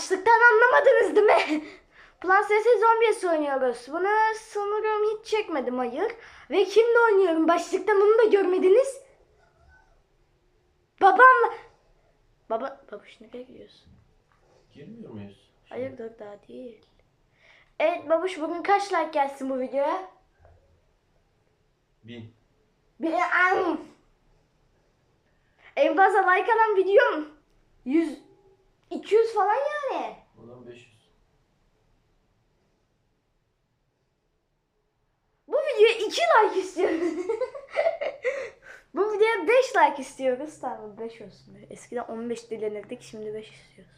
Başlıktan anlamadınız değil mi? Plan vs Zombies oynuyoruz. Bunu sanırım hiç çekmedim hayır. Ve kimle oynuyorum? Başlıktan onu da görmediniz. Babamla. Baba, babuş nereye gidiyorsun? Girmiyor muyuz? Hayırdır daha değil. Evet babuş bugün kaç like gelsin bu videoya? Bin. Bir an. En fazla like alan videom 100 200 falan yani. Buradan 500. Bu videoya 2 like istiyoruz. Bu videoya 5 like istiyoruz. Tamam 5 olsun. Eskiden 15 dilenirdik şimdi 5 istiyoruz.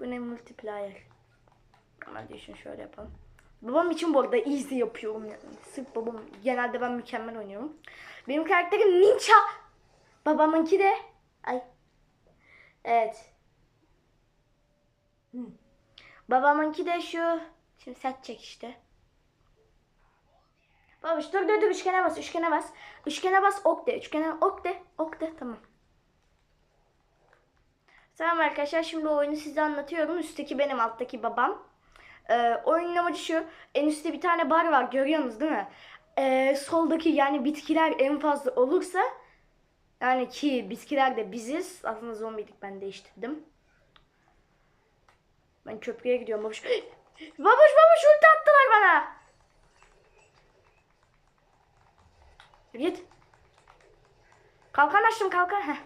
Bu ne multiplier. Ama düşün şöyle yapalım. Babam için bu arada easy yapıyorum yani. Sırf babam genelde ben mükemmel oynuyorum. Benim karakterim ninja. Babamınki de ay. Evet. Babamınki de şu. Şimdi set çek işte. Babuş dur dur dur üçgene bas üçgene bas. Üçgene bas ok de üçgene ok de ok de tamam. Tamam arkadaşlar şimdi oyunu size anlatıyorum. Üstteki benim alttaki babam. Ee, oyunun amacı şu. En üstte bir tane bar var görüyorsunuz değil mi? Ee, soldaki yani bitkiler en fazla olursa yani ki bitkiler de biziz. Aslında zombiydik ben değiştirdim. Ben köprüye gidiyorum babuş. babuş babuş ulti attılar bana. Git. Kalkan açtım kalkan. Heh.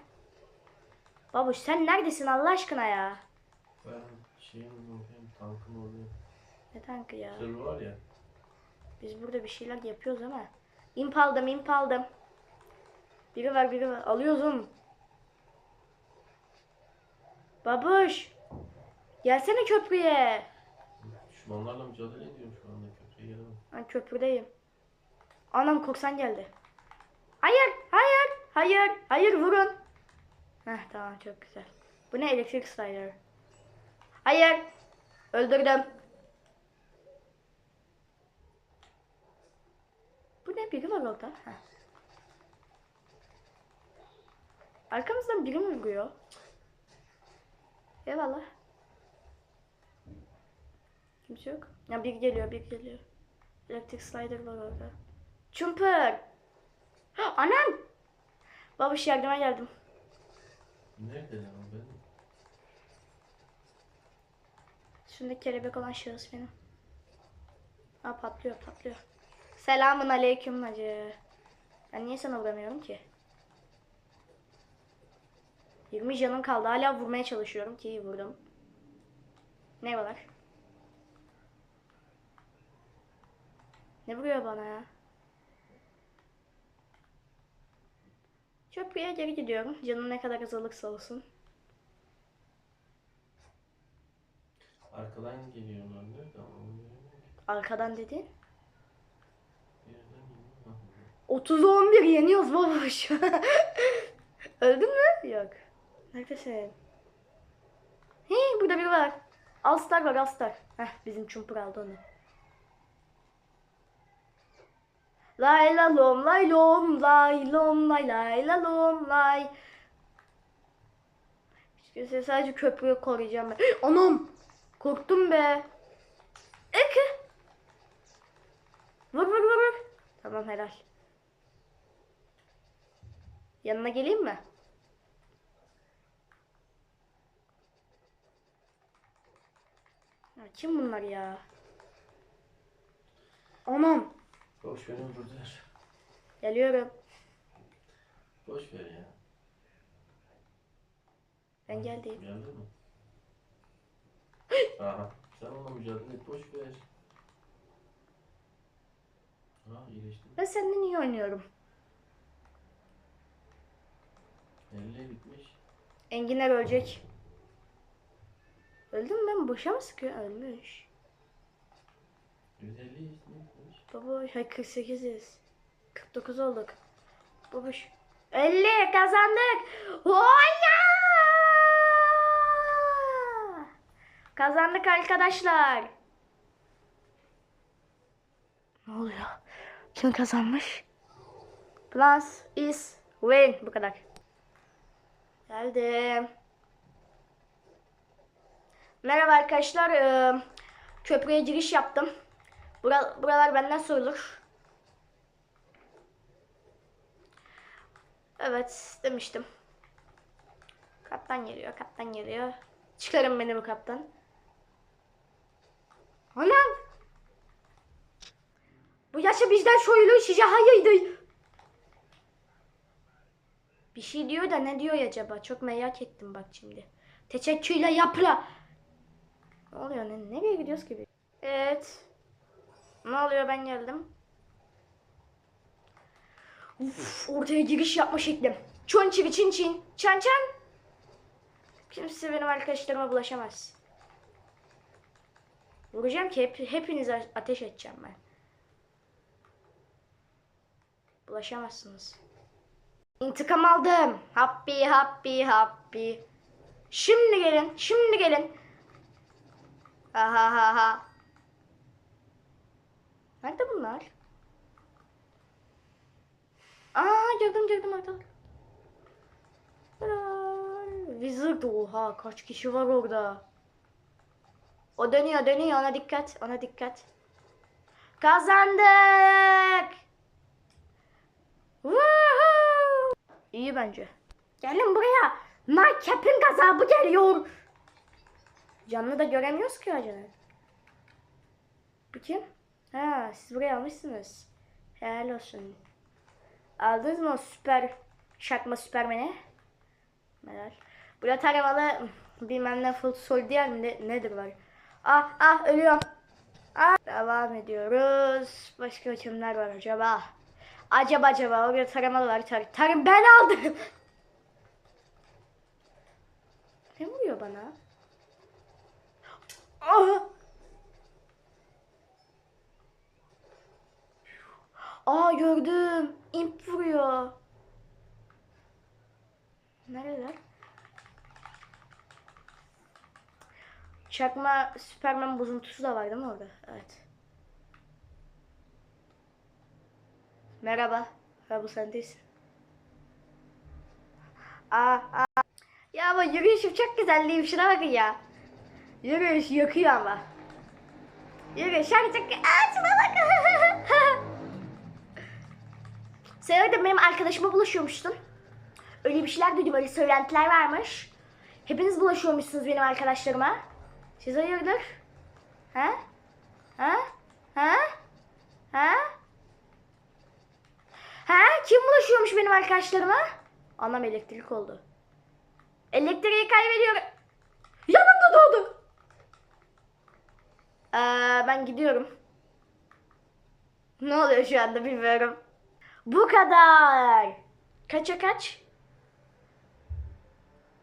Babuş sen neredesin Allah aşkına ya? Ben şeyim hem tankım oluyor. Ne tankı ya? Sırrı var ya. Biz burada bir şeyler yapıyoruz ama. İmp aldım imp aldım. Biri var biri var. Alıyoruz oğlum. Babuş. Gelsene köprüye. Düşmanlarla mücadele ediyorum şu anda. Köprüye gelemem. Ben köprüdeyim. Anam korsan geldi. Hayır, hayır, hayır, hayır vurun. Heh tamam çok güzel. Bu ne elektrik slider? Hayır. Öldürdüm. Bu ne biri var orada? Heh. Arkamızdan biri mi vuruyor? Eyvallah. Kimse yok. Ya bir geliyor, bir geliyor. Elektrik slider var orada. Çumpur. Ha, Anam. Babuş yardıma geldim. Nerede lan benim? Şimdi kelebek olan şahıs benim. Aa patlıyor patlıyor. Selamun aleyküm hacı. Ben niye sana vuramıyorum ki? 20 canım kaldı. Hala vurmaya çalışıyorum ki vurdum. Ne var? Ne vuruyor bana ya? Köprüye geri gidiyorum. Canım ne kadar azalırsa olsun. Arkadan onu göremiyorum ki. Arkadan dedin. Bir yerden geliyor. Ha, burada. 30 11 yeniyoruz babuş. Öldün mü? Yok. Neredesin? Hey burada biri var. Alstar var Alstar. Heh bizim çumpur aldı onu. Lay la lom lay lom lay lom lay lay la lom lay. İşte sadece köprüyü koruyacağım ben. Anam! Korktum be. Eke. Vur vur vur vur. Tamam helal. Yanına geleyim mi? Ya kim bunlar ya? Anam. Boş verin buradalar. Geliyorum. Boş ver ya. Ben geldim. Geldi mi? Aha. Sen onunla mücadele et. Boş ver. Ha iyileştim. Ben seninle niye oynuyorum? 50'ye bitmiş. Enginar ölecek. Öldüm ben boşa mı sıkıyor? Ölmüş. 150 bitmiş. Baba hay 48'iz. 49 olduk. Babuş. 50 kazandık. Hoya! Kazandık arkadaşlar. Ne oluyor? Kim kazanmış? Plus is win. Bu kadar. Geldim. Merhaba arkadaşlar. Ee, köprüye giriş yaptım. Bura- buralar benden sorulur. Evet demiştim. Kaptan geliyor, kaptan geliyor. Çıkarın beni bu kaptan. Anam! Bu yaşa bizden soyulu size hayırdır. Bir şey diyor da ne diyor acaba? Çok merak ettim bak şimdi. Teşekkürle yapla. Ne oluyor? Ne, nereye gidiyoruz gibi? Evet. Ne oluyor? Ben geldim. Uf, ortaya giriş yapma şeklim. Çon çiri çin çin. Çan çan. Kimse benim arkadaşlarıma bulaşamaz. Vuracağım ki hep, hepinize ateş edeceğim ben. Bulaşamazsınız. İntikam aldım. Happy happy happy. Şimdi gelin. Şimdi gelin. Ha ha ha ha. Nerede bunlar? Aa gördüm orada. Helal. Wizard oha kaç kişi var orada. O dönüyor dönüyor ona dikkat ona dikkat. Kazandık. Woohoo! İyi bence. Gelin buraya. My Cap'in gazabı geliyor. Canlı da göremiyoruz ki acaba. Bu kim? Ha, siz buraya almışsınız. Helal olsun. Aldınız mı o süper şakma süpermeni? Helal. Burada taramalı bilmem ne full sol diğer mi ne, nedir var? Ah ah ölüyorum. Ah. Devam ediyoruz. Başka kimler var acaba? Acaba acaba orada taramalı var. Tar tarım ben aldım. ne vuruyor bana? Ah! Aa gördüm. İmp vuruyor. Neredeler? Çakma Süpermen bozuntusu da var değil mi orada? Evet. Merhaba. Ha bu sen değilsin. Aa, aa. Ya ama yürüyüşüm çok güzel Şuna bakın ya. Yürüyüş yakıyor ama. Yürüyüş şarkı çok... Aa şuna bakın. Sen orada benim arkadaşıma bulaşıyormuştun. Öyle bir şeyler duydum, öyle söylentiler varmış. Hepiniz bulaşıyormuşsunuz benim arkadaşlarıma. Siz hayırdır? Ha? Ha? Ha? Ha? Ha? Kim bulaşıyormuş benim arkadaşlarıma? Anam elektrik oldu. Elektriği kaybediyorum. Yanımda doğdu. Ee, ben gidiyorum. Ne oluyor şu anda bilmiyorum. Bu kadar. Kaça kaç?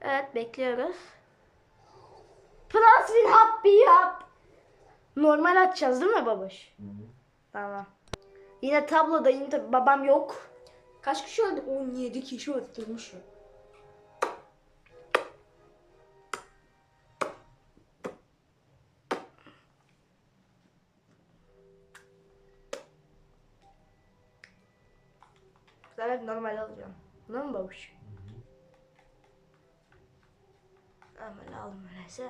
Evet bekliyoruz. Plus bir happy yap. Normal atacağız değil mi babuş? Tamam. Yine tabloda yine babam yok. Kaç kişi öldü? 17 kişi öldürmüş. Ben normal alacağım. Değil mi babuş? Normal aldım öyleyse.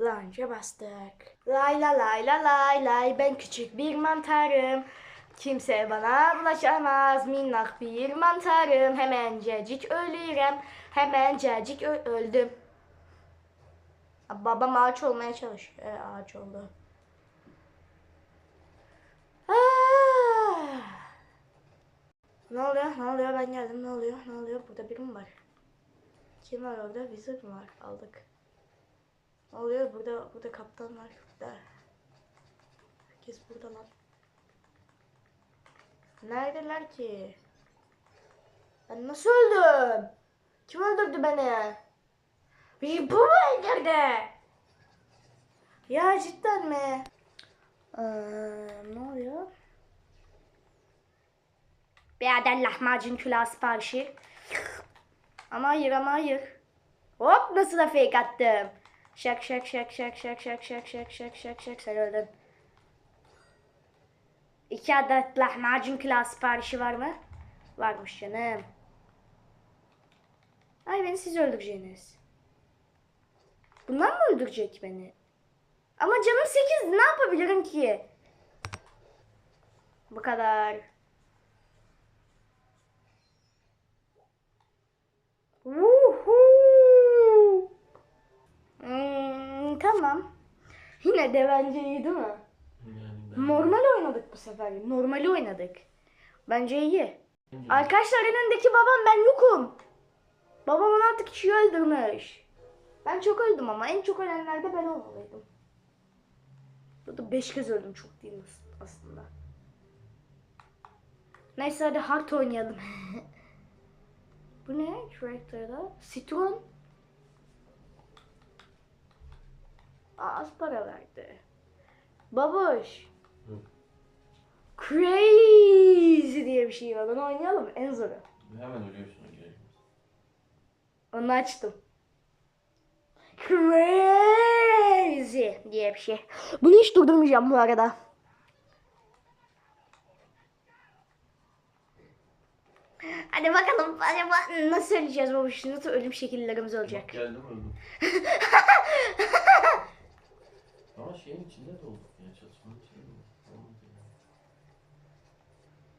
Lanca bastık. Lay la lay la lay lay ben küçük bir mantarım. Kimse bana bulaşamaz minnak bir mantarım. Hemencecik ölürüm. Hemencecik öldüm. Babam ağaç olmaya çalışıyor. E, ağaç oldu. Ah! Ne oluyor? Ne oluyor? Ben geldim. Ne oluyor? Ne oluyor? Burada biri mi var? Kim var orada? Wizard mı var? Aldık. Ne oluyor? Burada burada kaptan var. Burada. Herkes burada lan. Neredeler ki? Ben nasıl öldüm? Kim öldürdü beni? Bir bu mu öldürdü? Ya cidden mi? Ee, ne oluyor? Bir adet lahmacun külah siparişi. Ama hayır ama hayır. Hop nasıl da fake attım. Şak şak şak şak şak şak şak şak şak şak şak sen öldün. İki adet lahmacun külah siparişi var mı? Varmış canım. Ay beni siz öldüreceğiniz. Bunlar mı öldürecek beni? Ama canım 8 ne yapabilirim ki? Bu kadar. Woohoo! Hmm, tamam. Yine de bence iyi değil mi? Yani. Normal oynadık bu sefer. Normali oynadık. Bence iyi. Bence- Arkadaşlar önündeki babam ben yokum. Babam 16 kişiyi öldürmüş. Ben çok öldüm ama en çok ölenlerde ben olmalıydım. Burada 5 kez öldüm çok değil as- aslında. Neyse hadi hard oynayalım. Bu ne? Character'da. Citron. Aa, az para verdi. Babuş. Hı. Crazy diye bir şey var. Onu oynayalım. En zoru. Hemen ölüyorsun. Onu açtım. Crazy diye bir şey. Bunu hiç durdurmayacağım bu arada. Hadi bakalım acaba nasıl söyleyeceğiz bu işi? Nasıl ölüm şekillerimiz olacak? Bak geldim öldüm. Ama şeyin içinde de olduk ya çatışmanın içinde? Olmadı ya.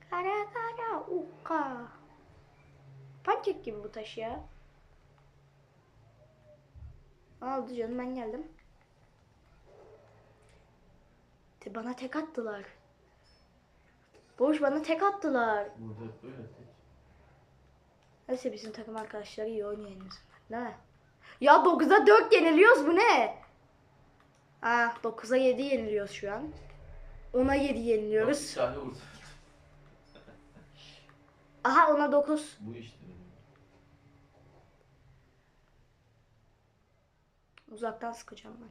Kara kara uka. Pankek gibi bu taş ya. Oldu canım ben geldim. Te bana tek attılar. Boş bana tek attılar. Burada hep böyle. Neyse bizim takım arkadaşları iyi oynuyor en azından. Değil mi? Ya 9'a 4 yeniliyoruz bu ne? Ah 9'a 7 yeniliyoruz şu an. 10'a 7 Bak, yeniliyoruz. Bir tane vurdu. Aha 10'a 9. Bu işte. Uzaktan sıkacağım ben.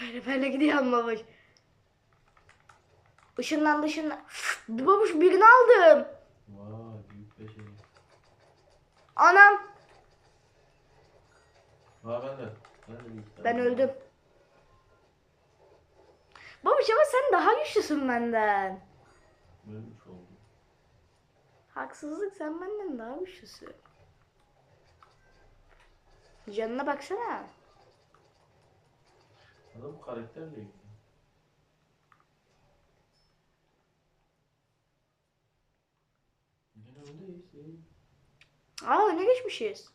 Böyle böyle gidiyorum babuş. Işınlan ışınlan. Babuş birini aldım. Vay büyük bir şey. Anam. Ben de. Ben de bir tane Ben öldüm. Babuş ama sen daha güçlüsün benden. Ölmüş oldum. Haksızlık sen benden daha güçlüsün. Canına baksana. Adam karakterle ilgili. İyi. Aa ne geçmişiz.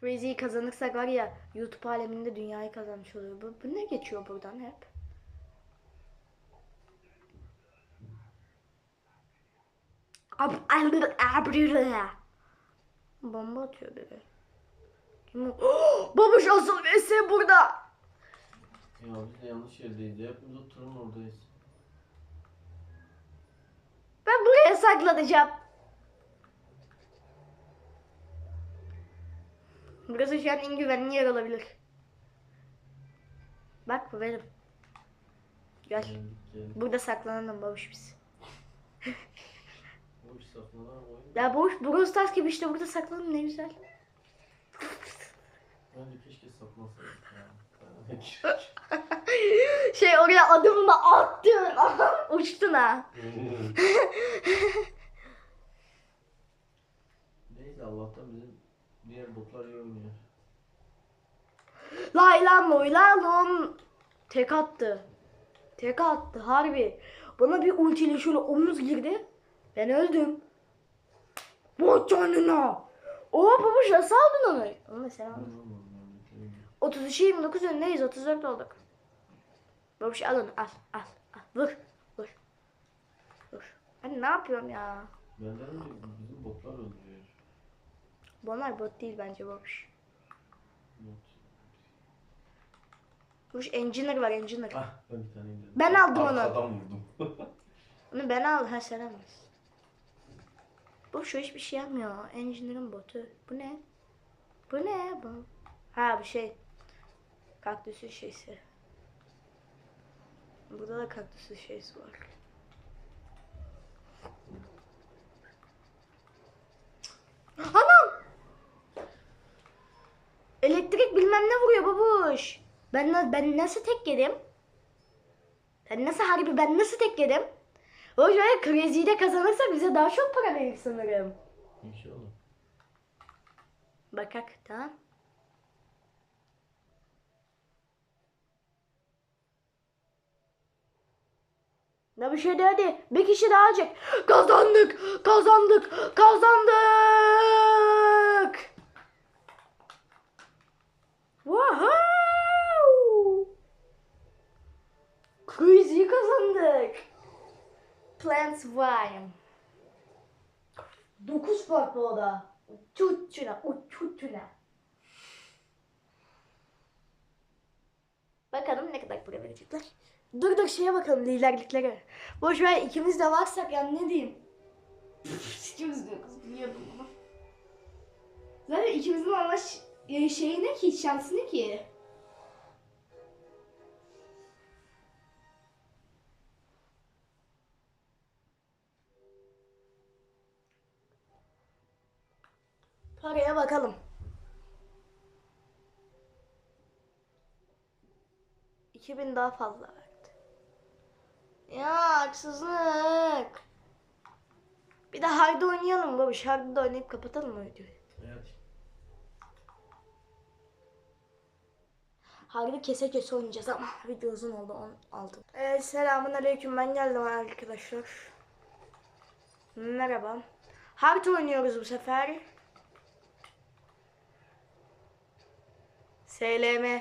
Crazy'yi kazanırsak var ya YouTube aleminde dünyayı kazanmış oluyor. Bu, bu ne geçiyor buradan hep? Bomba atıyor biri. Kim o? Babuş asıl vs burada. Ya biz de yanlış yerdeyiz. Hepimiz o turun oradayız. Ben buraya saklanacağım. Burası şu an en güvenli yer olabilir. Bak bu benim. Gel. Burada saklanalım babuş biz. Saklanan oyun. Ya babuş Brawl Stars gibi işte burada saklanalım ne güzel. Bence keşke saklasaydık ya. Şey oraya adımını attın. Uçtun ha. Neyse Allah'tan bizim diğer botlar iyi oynuyor. Layla moyla lom. Tek attı. Tek attı harbi. Bana bir ultiyle şöyle omuz girdi. Ben öldüm. Bu canına. Oo babuş nasıl aldın onu? Onu mesela aldın. 33 29 öndeyiz. 34 olduk. Babuş al onu al al al. Vur vur. Vur. Ben ne yapıyorum ya? Benden önce bizim botlar öldürüyor. Bunlar bot değil bence babuş. Bot. Babuş engineer var engineer. Ah ben bir tane indirdim. Ben aldım onu. Arkadan vurdum. Onu ben al. Ha sen almışsın. Bu şu hiçbir şey yapmıyor. Engineer'ın botu. Bu ne? Bu ne? Bu. Ha bu şey. Kaktüsün şeysi. Burada da kaktüsün şeysi var. Anam! Elektrik bilmem ne vuruyor babuş. Ben, ben nasıl tek yedim? Ben nasıl harbi ben nasıl tek yedim? O şöyle Crazy'de kazanırsak bize daha çok para verir sanırım. İnşallah. Bakak tamam. Ne bir şey de hadi. Bir kişi daha çek. Kazandık. Kazandık. Kazandık. Woohoo! Crazy kazandık. Plants Wine. 9 farklı oda. Uçuçuna, uçuçuna. Bakalım ne kadar para verecekler. Dur dur şeye bakalım liderliklere. Boş ver ikimiz de varsak yani ne diyeyim. ikimiz de yokuz biliyordum bunu. Zaten ikimizin ama ş- e, şeyi ne ki şansı ne ki? Paraya bakalım. 2000 daha fazla. Ya haksızlık. Bir de hard oynayalım babuş. Hard'da oynayıp kapatalım mı videoyu? Evet. Hard'ı kese kese oynayacağız ama video uzun oldu 10 aldım. Evet selamun aleyküm ben geldim arkadaşlar. Merhaba. Hard oynuyoruz bu sefer. SLM.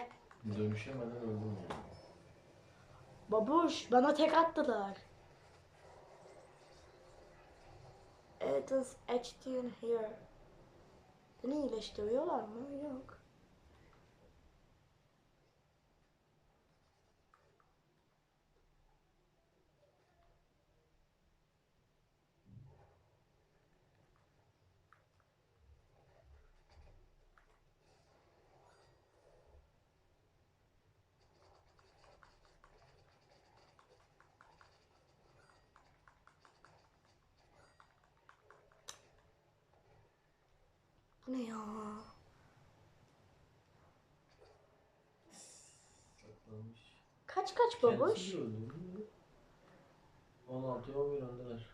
Dönüşemeden öldüm yani. Babuş bana tek attılar. It is HDN here. Beni iyileştiriyorlar mı? Yok. Bu ne ya? Saklanmış. Kaç kaç babuş? Kendisi de öldü. 16'ya 11 öndeler.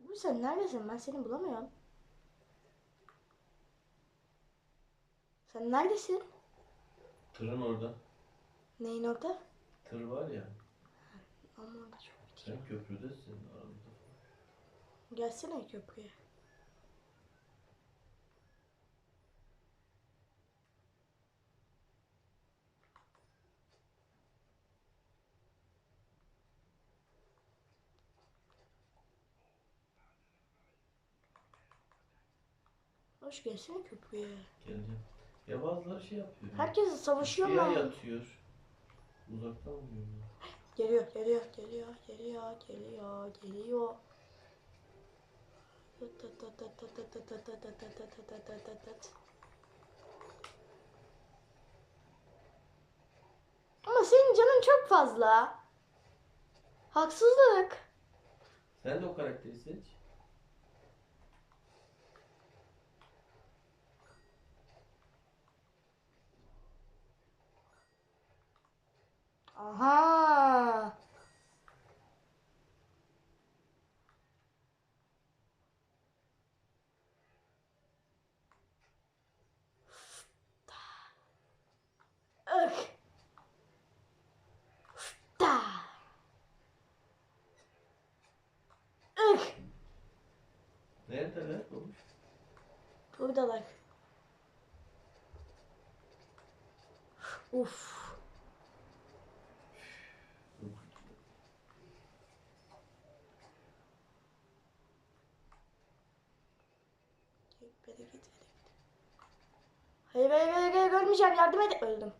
Bu sen neredesin? Ben seni bulamıyorum. Sen neredesin? Tırın orada. Neyin orada? Tır var ya. Ama orada çok. Sen köprüdesin aramızda. Gelsene köprüye. Hoş gelsene köprüye. Geleceğim. Ya bazıları şey yapıyor. ya. Herkes savaşıyor Suya mu? yatıyor. Uzaktan vuruyor. Geliyor, geliyor, geliyor, geliyor, geliyor, geliyor. Ama senin canın çok fazla. Haksızlık. Sen de o karakteri seç. Aha. Ugh. Da. Ugh. Neredeler olmuş? Buradalar. Uf. Git, beri git, beri git. Ölmeyeceğim. Yardım et. Öldüm.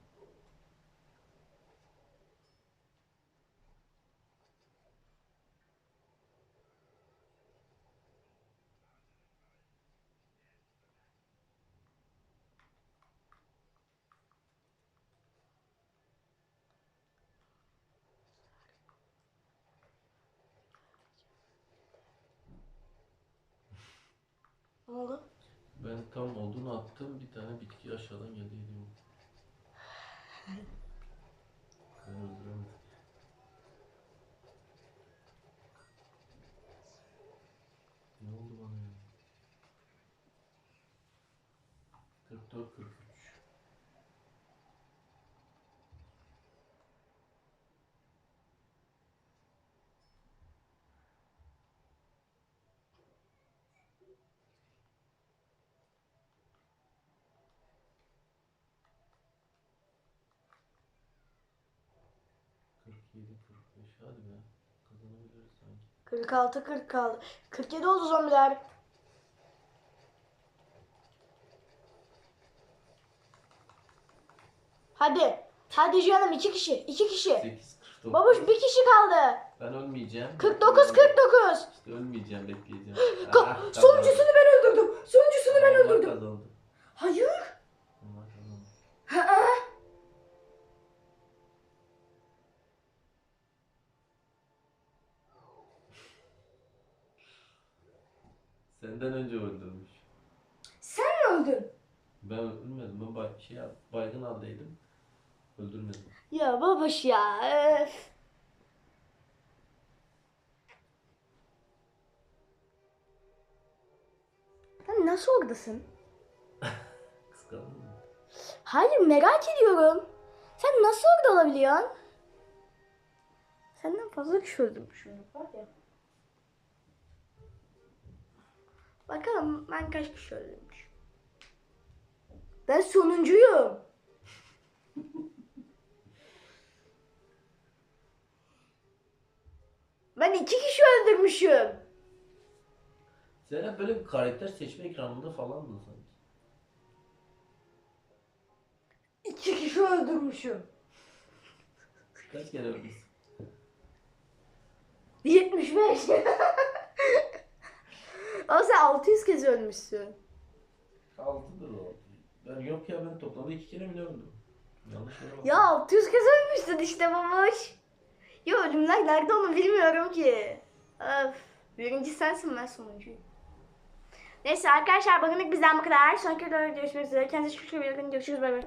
Ne oldu? Ben tam olduğunu attım. Bir tane bitki aşağıdan geldi yediğim. Ben 45 hadi be. Kazanabiliriz sanki. 46 47 oldu zombiler. Hadi. Hadi canım iki kişi. iki kişi. 8 Babuş bir kişi kaldı. Ben ölmeyeceğim. 49 49. İşte ölmeyeceğim bekleyeceğim. Ka- Ah. Sonuncusunu ben öldürdüm. Sonuncusunu ben öldürdüm. Hayır. Ha, ha. Senden önce öldürmüş. Sen mi öldün? Ben ölmedim. Ben bay, şey, baygın haldeydim. Öldürmedim. Ya babuş ya. Öf. Sen nasıl oradasın? Kıskandın mı? Hayır merak ediyorum. Sen nasıl orada olabiliyorsun? Senden fazla kişi öldürmüşüm. Var ya. Bakalım ben kaç kişi öldürmüşüm. Ben sonuncuyum. ben iki kişi öldürmüşüm. Sen hep böyle bir karakter seçme ekranında falandın sanki. İki kişi öldürmüşüm. Kaç kere ölmüşsün? 75. Ama sen 600 kez ölmüşsün. Altıdır o. Ben yok ya ben toplamda iki kere mi ne öldüm? Yanlış yere baktım. Ya 600 kez ölmüşsün işte babuş. Ya ölümler nerede onu bilmiyorum ki. Öf. Birinci sensin ben sonuncuyum. Neyse arkadaşlar bugünlük bizden bu kadar. Sonraki videoda görüşmek üzere. Kendinize çok çok iyi bakın. Görüşürüz. Bay bay.